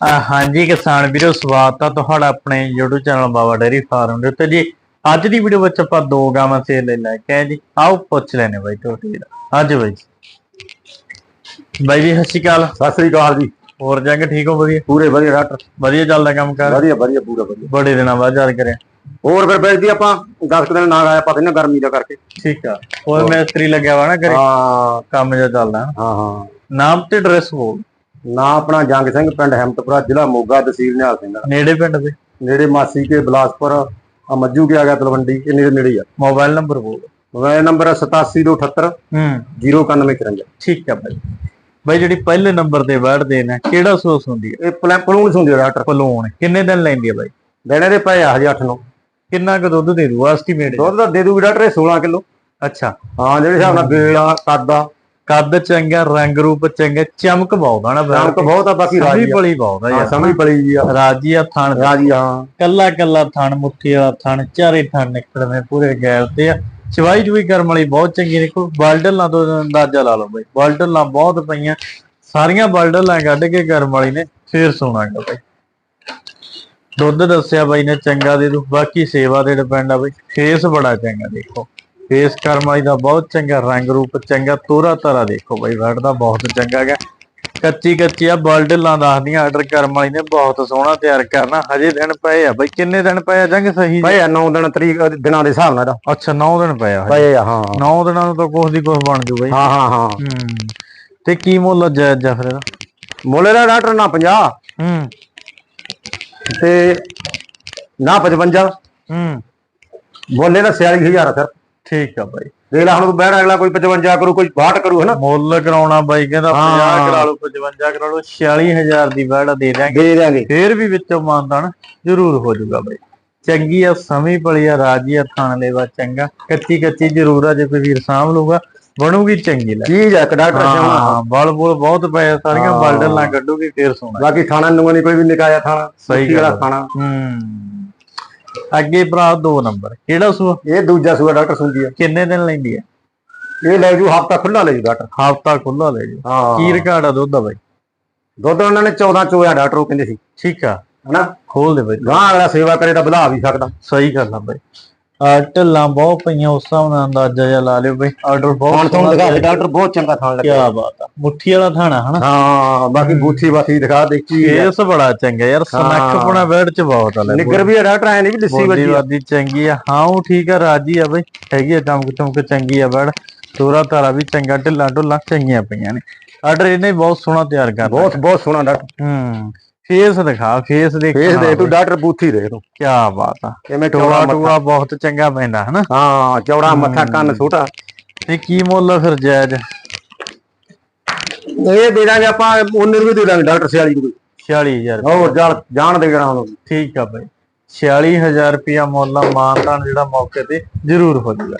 ਹਾਂਜੀ ਕਿਸਾਨ ਵੀਰੋ ਸਵਾਗਤ ਆ ਤੁਹਾਡਾ ਆਪਣੇ YouTube channel Baba dairy farm ਦੇ ਉੱਤੇ ਜੀ। ਅੱਜ ਦੀ ਵੀਡੀਓ ਵਿੱਚ ਆਪਾਂ ਦੋ ਗਾਵਾਂ ਸੇਲ ਲਈ ਲੈ ਕੇ ਜੀ। ਆਓ ਪੁੱਛ ਲੈਨੇ ਬਾਈ ਤੁਹਾਡੇ ਦਾ ਹਾਂਜੀ ਬਾਈ ਜੀ। ਬਾਈ ਜੀ ਸਤਿ ਸ਼੍ਰੀ ਅਕਾਲ। ਸਤਿ ਸ੍ਰੀ ਅਕਾਲ ਜੀ। ਹੋਰ ਜੰਗ ਠੀਕ ਹੋ ਵਧੀਆ? ਪੂਰੇ ਵਧੀਆ ਡਾਕਟਰ। ਵਧੀਆ ਚੱਲਦਾ ਕੰਮ ਕਰ? ਵਧੀਆ ਵਧੀਆ ਪੂਰਾ ਵਧੀਆ। ਬੜੇ ਦਿਨਾਂ ਬਾਅਦ ਯਾਦ ਕਰਿਆ। ਹੋਰ ਫਿਰ ਬੈਠਦੀ ਆਪਾਂ 10 ਕੁ ਦਿਨ ਨਾ ਆਇਆ ਪਤਾ ਨਹੀਂ ਗਰਮੀ ਦਾ ਕਰਕੇ। ਠੀਕ ਆ। ਹੋਰ ਮਿਸਤਰੀ ਲੱਗਿਆ ਵਾ ਨਾ ਕਰੇ ਹਾਂ। ਕੰਮ ਜਿਹਾ ਚੱਲਦਾ। ਹਾਂ ਹਾਂ। ਨਾਮ ਤੇ ਐਡਰੈਸ ਬੋਲ। ਨਾ ਆਪਣਾ ਜੰਗ ਸਿੰਘ ਪਿੰਡ ਹਿੰਮਤਪੁਰਾ ਜ਼ਿਲ੍ਹਾ ਮੋਗਾ ਤਹਿਸੀਲ ਨਿਹਾਲ ਸਿੰਘ ਦਾ। ਨੇੜੇ ਪਿੰਡ ਦੇ? ਨੇੜੇ ਮਾਸੀ ਕੇ ਬਲਾਸਪੁਰ ਆ ਮੱਜੂ ਕੇ ਆ ਗਿਆ ਤਲਵੰਡੀ ਇਹ ਨੇੜੇ ਨੇੜੇ ਹੀ ਆ। ਮੋਬਾਈਲ ਨੰਬਰ ਬੋਲ ਮੋਬਾਈਲ ਨੰਬਰ 8778 ਹੂੰ। 09154 ਠੀਕ ਆ ਬਾਈ। ਬਾਈ ਜਿਹੜੀ ਪਹਿਲੇ ਨੰਬਰ ਤੇ ਵੜਦੇ ਨੇ ਕਿਹੜਾ ਸੋਸ ਹੁੰਦੀ ਹੈ ਇਹ ਪਲੈ- ਪਲੂਣ ਹੁੰਦੀ ਆ ਡਾਕਟਰ। ਪਲੂਣ। ਕਿੰਨੇ ਦਿਨ ਲੈਂਦੀ ਹੈ ਬਾਈ? ਦੇਣੇ ਦੇ ਪਏ ਆ ਹਜੇ 8 ਨੂੰ। ਕਿੰਨਾ ਕੁ ਦੁੱਧ ਦੇ ਦੂ? ਐਸਟੀਮੇਟ ਦੁੱਧ ਦਾ ਦੇ ਦੂਗੀ ਡਾਕਟਰ ਇਹ 16 ਕਿਲੋ। ਅੱਛਾ। ਹਾਂ ਜਿਹੜੇ ਹਿਸਾਬ ਨਾਲ ਬੇਲਾ ਕੱਦਾ ਕੱਦ ਚੰਗਾ ਰੰਗ ਰੂਪ ਚੰਗਾ ਚਮਕ ਬਹੁਤ ਆ ਨਾ ਰੰਗ ਬਹੁਤ ਆ ਬਾਕੀ ਰਾਜੀ ਆ ਬੜੀ ਬਹੁਤ ਆ ਯਾਰ। ਸਮਝ ਪਲੀ ਜੀ ਆ। ਰਾਜੀ ਆ ਥਣ। ਰਾਜੀ ਹਾਂ। ਕੱਲਾ ਕੱਲਾ ਥਣ ਮੁੱਠੀ ਵਾਲਾ ਥਣ ਚਾਰੇ ਥਣ ਨਿਕਲਵੇਂ ਪੂਰੇ ਗੈਲ ਤੇ ਆ। ਚਵਾਈ ਜੂਈ ਕਰਮ ਵਾਲੀ ਬਹੁਤ ਚੰਗੀ ਦੇਖੋ ਬਾਲਡਲਾਂ ਤੋਂ ਅੰਦਾਜ਼ਾ ਲਾ ਲਓ ਬਾਈ। ਬਾਲਡਲਾਂ ਬਹੁਤ ਪਈਆਂ। ਸਾਰੀਆਂ ਬਾਲਡਲਾਂ ਕੱਢ ਕੇ ਕਰਮ ਵਾਲੀ ਨੇ ਫੇਰ ਸੋਣਾਗਾ ਬਾਈ। ਦੁੱਧ ਦੱਸਿਆ ਬਾਈ ਨੇ ਚੰਗਾ ਦੇ ਦੂ ਬਾਕੀ ਸੇਵਾ ਤੇ ਡਿਪੈਂਡ ਆ ਬਾਈ। ਫੇਸ ਬੜਾ ਚੰਗਾ ਦੇਖੋ। ਫੇਸ ਕਰਮ ਵਾਲੀ ਦਾ ਬਹੁਤ ਚੰਗਾ ਰੰਗ ਰੂਪ ਚੰਗਾ ਤੋਰਾ ਤਾਰਾ ਦੇਖੋ ਬਾਈ ਵੜ ਦਾ ਬਹੁਤ ਚੰਗਾ ਹੈਗਾ। ਕੱਚੀ ਕੱਚੀ ਆ ਬਾਲਡਲਾਂ ਦੱਸਦੀਆਂ ਆਰਡਰ ਕਰਮ ਵਾਲੀ ਨੇ ਬਹੁਤ ਸੋਹਣਾ ਤਿਆਰ ਕਰਨਾ। ਹਜੇ ਦਿਨ ਪਏ ਆ ਬਾਈ ਕਿੰਨੇ ਦਿਨ ਪਏ ਆ ਜੰਗ ਸਹੀ? ਆ 9 ਦਿਨ ਤਰੀਕ ਦਿਨਾਂ ਦੇ ਹਿਸਾਬ ਨਾਲ। ਇਹਦਾ ਅੱਛਾ 9 ਦਿਨ ਪਏ ਆ ਪਏ ਆ ਹਾਂ। 9 ਦਿਨਾਂ ਨੂੰ ਤਾਂ ਕੁਛ ਦੀ ਕੁਛ ਬਣ ਜੂ ਬਾਈ। ਹਾਂ ਹਾਂ ਹਾਂ। ਤੇ ਕੀ ਮੁੱਲ ਜਾਇਜ਼ ਜਾ ਫਿਰ ਇਹਦਾ? ਮੁੱਲ ਦਾ ਡਾਕਟਰ ਨਾ 50 ਹੂੰ। ਤੇ ਨਾ 55 ਹੂੰ। ਬੋਲੇ ਦਾ 46000 ਸਰ ਠੀਕ ਆ ਬਾਈ। ਦੇਖ ਲੈ ਹੁਣ ਤੂੰ ਬਹਿਣ ਅਗਲਾ ਕੋਈ 55 ਕਰੂ ਕੋਈ 62 ਕਰੂ ਹਨਾ? ਮੁੱਲ ਕਰਾਉਣਾ ਬਾਈ ਕਹਿੰਦਾ 50 ਹਾਂ। ਕਰਾ ਲਓ 55 ਕਰਾ ਲਓ 46000 ਦੀ ਵੜਾ ਦੇ ਦਿਆਂਗੇ। ਦੇ ਦਿਆਂਗੇ। ਫੇਰ ਵੀ ਵਿੱਚੋਂ ਮਾਨਦਾਨ ਜ਼ਰੂਰ ਹੋ ਜਾਊਗਾ ਬਾਈ। ਚੰਗੀ ਆ ਸਮੀ ਪਲੀ ਆ ਰਾਜੀ ਆ ਥਾਣ ਲੈਵਾ ਚੰਗਾ। ਕੱਚੀ ਕੱਚੀ ਜ਼ਰੂਰ ਆ ਜੇ ਕੋਈ ਵੀਰ ਸਾਂਭ ਲੂਗਾ ਬਣੂਗੀ ਚੰਗੀ ਲੈ। ਚੀਜ਼ ਆ ਡਾਕਟਰ ਸਿਆਉਣਾ ਹਾਂ ਬਲ ਬੁਲ ਬਹੁਤ ਪਏ ਸਾਰੀਆਂ ਹਾਂ। ਬਲਡਲ ਨਾ ਕੱਢੂਗੀ ਫੇਰ ਸੋਣਾ ਬਾਕੀ ਥਾਣਾ ਨੂੰ ਨਹੀਂ ਕੋਈ ਵੀ ਨਿਕਾਇਆ ਥਾਣਾ ਸਹੀ ਗੱਲ। ਥਾਣਾ। ਹੂੰ। ਅੱਗੇ ਭਰਾ ਦੋ ਨੰਬਰ ਕਿਹੜਾ ਸੂਆ ਇਹ ਦੂਜਾ ਸੂਆ ਡਾਕਟਰ ਸੁਣਦੀ ਆ। ਕਿੰਨੇ ਦਿਨ ਲੈਂਦੀ ਹੈ ਇਹ ਲੈ ਜੂ ਹਫਤਾ ਖੁੱਲਾ ਲੈ ਜੂ ਡਾਕਟਰ। ਹਫਤਾ ਖੁੱਲਾ ਲੈ ਜੀ। ਹਾਂ। ਕੀ ਰਿਕਾਰਡ ਆ ਦੁੱਧ ਦਾ ਬਾਈ? ਦੁੱਧ ਉਹਨਾਂ ਨੇ 14 ਚੋਇਆ ਡਾਕਟਰ ਉਹ ਕਹਿੰਦੇ ਸੀ। ਠੀਕ ਆ। ਹਨਾ? ਖੋਲ ਦੇ ਬਾਈ। ਗਾਂ ਅਗਲਾ ਸੇਵਾ ਕਰੇ ਤਾਂ ਵਧਾ ਵੀ ਸਕਦਾ। ਸਹੀ ਗੱਲ ਆ ਬਾਈ। ਆ ਢਿੱਲਾਂ ਬਹੁਤ ਪਈਆਂ ਉਸ ਹਿਸਾਬ ਨਾਲ ਅੰਦਾਜ਼ਾ ਜਿਹਾ ਲਾ ਲਿਓ ਬਾਈ। ਆਰਡਰ ਬਹੁਤ ਹੁਣ ਤੁਹਾਨੂੰ ਦਿਖਾ ਦੇ ਡਾਕਟਰ ਬਹੁਤ ਚੰਗਾ ਥਾਣ ਕੀ ਲੱਗਿਆ ਬਾਤ ਆ। ਮੁੱਠੀ ਵਾਲਾ ਥਾਣਾ ਹਨਾ? ਹਾਂ ਬਾਕੀ ਬੂਥੀ ਬਾਥੀ ਦਿਖਾ ਦੇ ਕੀ ਆ। ਫੇਸ ਬੜਾ ਚੰਗਾ ਯਾਰ ਸਨੱਖ ਪੁਣਾ ਬੈਡ ਚ ਬਹੁਤ ਆ ਲੈ ਨਿੱਗਰ ਵੀ ਡਾਕਟਰ ਐ ਨਹੀਂ ਵੀ ਲੱਸੀ ਵੱਜੀ। ਵਾਦੀ ਚੰਗੀ ਆ। ਹਾਂ ਉਹ ਠੀਕ ਆ ਰਾਜੀ ਆ ਬਈ। ਹੈਗੀ ਆ ਚਮਕ ਚਮਕ ਚੰਗੀ ਆ ਬੜ ਤੋਰਾ ਤਾਰਾ ਵੀ ਚੰਗਾ ਢਿੱਲਾਂ ਢੁੱਲਾਂ ਚੰਗੀਆਂ ਪਈਆਂ ਨੇ। ਆਰਡਰ ਇਹਨੇ ਬਹੁਤ ਸੋਹਣਾ ਤਿਆਰ ਕਰਦਾ ਬਹੁਤ ਬਹੁਤ ਸੋਹਣਾ ਡਾਕਟਰ। ਹੂੰ। ਫੇਸ ਦਿਖਾ ਫੇਸ ਦੇਖ ਫੇਸ ਦੇ ਤੂੰ ਡਾਕਟਰ ਬੂਥੀ ਦੇ ਤੂੰ। ਕੀ ਬਾਤ ਆ। ਕਿਵੇਂ ਟੋਆ ਟੂਆ ਬਹੁਤ ਚੰਗਾ ਪੈਂਦਾ ਹਨਾ? ਹਾਂ ਚੌੜਾ ਮੱਥਾ ਕੰਨ ਛੋਟਾ। ਤੇ ਕੀ ਮੁੱਲ ਆ ਫਿਰ ਜਾਇਜ਼? ਇਹ ਦੇ ਦਾਂਗੇ ਆਪਾਂ ਉਹਨੇ ਵੀ ਦੇ ਦਾਂਗੇ ਡਾਕਟਰ ਸਿਆਲੀ ਨੂੰ 46000 ਹੋਰ ਜਾਣ ਜਾਣ ਦੇ ਗਣਾ ਉਹਨੂੰ ਠੀਕ ਆ ਬਾਈ। 46000 ਰੁਪਿਆ ਮੁੱਲ ਆ ਮਾਨਤਾਨ ਜਿਹੜਾ ਮੌਕੇ ਤੇ ਜ਼ਰੂਰ ਹੋ ਜਾਊਗਾ।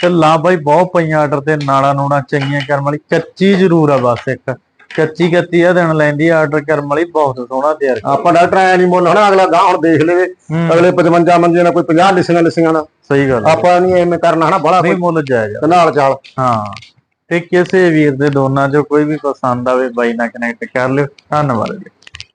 ਤੇ ਲਾ ਬਾਈ ਬਹੁਤ ਪਈਆਂ ਆਰਡਰ ਤੇ ਨਾੜਾ ਨੂੜਾ ਚੰਗੀਆਂ ਕਰਨ ਵਾਲੀ ਕੱਚੀ ਜ਼ਰੂਰ ਆ ਬਸ ਇੱਕ। ਕੱਚੀ ਕੱਤੀ ਆ ਦਿਨ ਲੈਂਦੀ ਆਰਡਰ ਕਰਨ ਵਾਲੀ ਬਹੁਤ ਸੋਹਣਾ ਤਿਆਰ ਆਪਾਂ ਡਾਕਟਰ ਐ ਨਹੀਂ ਮੁੱਲ ਹਨਾ ਅਗਲਾ ਗਾਂ ਹੁਣ ਦੇਖ ਲਵੇ ਅਗਲੇ 55 ਮੰਜੇ ਨਾਲ ਕੋਈ 50 ਲਿਸੀਆਂ ਲਿਸੀਆਂ ਨਾਲ। ਸਹੀ ਗੱਲ। ਆਪਾਂ ਨਹੀਂ ਐਵੇਂ ਕਰਨਾ ਹਨਾ ਬੜਾ ਨਹੀਂ ਮੁੱਲ। ਤੇ ਨਾਲ ਚਾਲ। ਹਾਂ। ਤੇ ਕਿਸੇ ਵੀਰ ਦੇ ਦੋਨਾਂ ਚੋਂ ਕੋਈ ਵੀ ਪਸੰਦ ਆਵੇ ਬਾਈ ਨਾਲ ਕਨੈਕਟ ਕਰ ਲਿਓ। ਧੰਨਵਾਦ ਜੀ।